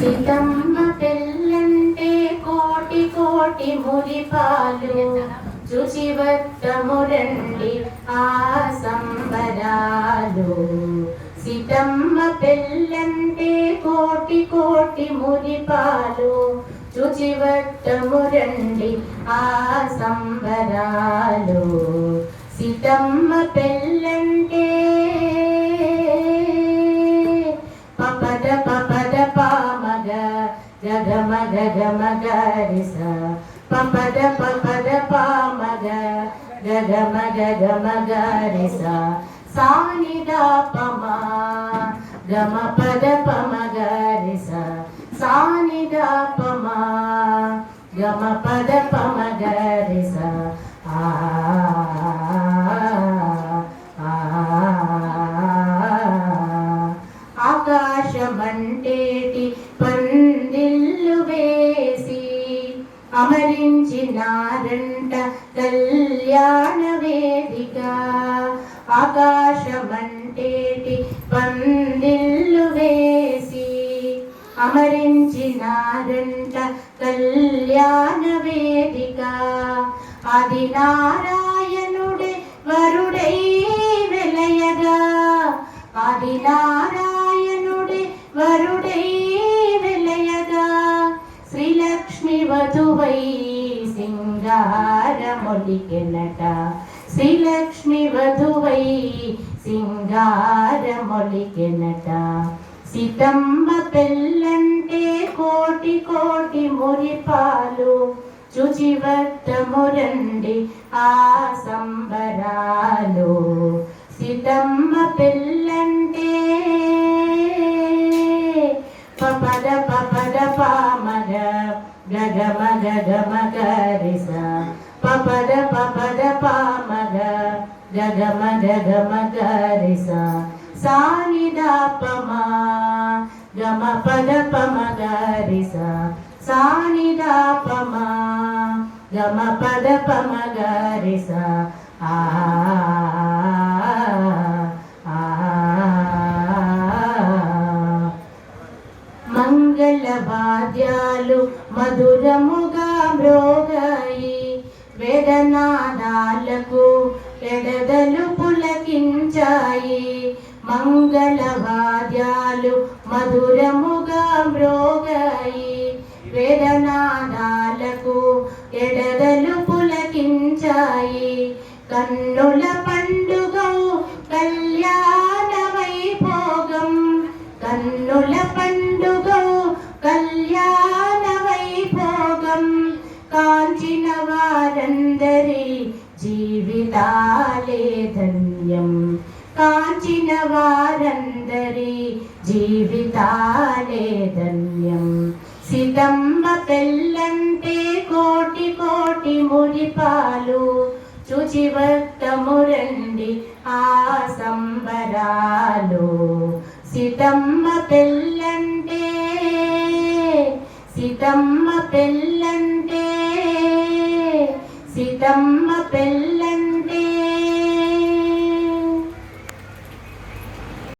సీతమ్మ పెళ్ళంటే కోటి కోటి మురిపాలు. చూసి వద్దమురండి ఆ సంబరాలు. సీతమ్మ పెళ్ళంటే కోటి కోటి మురిపాలు. చూచి వద్దమురండి ఆ సంబరాలు. సీతమ్మ పెళ్ళంటే గగమ గగమ గరిస పపద పామగ గగమ గగమ గరిస సానిద పమ. గమ పద పమ గరిస సానిద పమ. గమ పద పమ ఆ, అమరించినారంట కళ్యాణ వేదిక. ఆకాశమంటేటి పందిల్లు వేసి అమరించినారంట కళ్యాణ వేదిక. అది నారాయణుడే వరుడై వెలయగా. అది నారాయణుడే మధువై సింగారమొలికెనట శ్రీలక్ష్మి వధువై సింగారమొలికెనట సీతమ్మ పెళ్ళంటే కోటి కోటి మురిపాలు. చూచి వద్దము ఆ సంబరాలు. సితమ్మ పెళ్ళంటే పప గగమ గగమ గరిస పపద పపద పామగ గగమ గగమ గరిస సానిద పమ గమ పద పమ గరిస సానిద పమ గమ పద పమ గరిస ఆ, మధురముగా మ్రోగాయి వేదనాదాలకు ఎడదలు పులకించాయి. మంగళవాద్యాలు మధురముగా మ్రోగాయి వేదనాదాలకు ఎడదలు పులకించాయి. కన్నుల పండుగ జీవితాలే ధన్యం కాంచిన వారందరి జీవితాలే ధన్యం సీతమ్మ తెల్లంటే కోటి కోటి మురిపాలు. చూచి వద్దము రండి ఆ సంబరాలు. సితమ్మ పెళ్ళంటే సితమ్మ పెళ్ళంటే సితమ్మ పెళ్ళ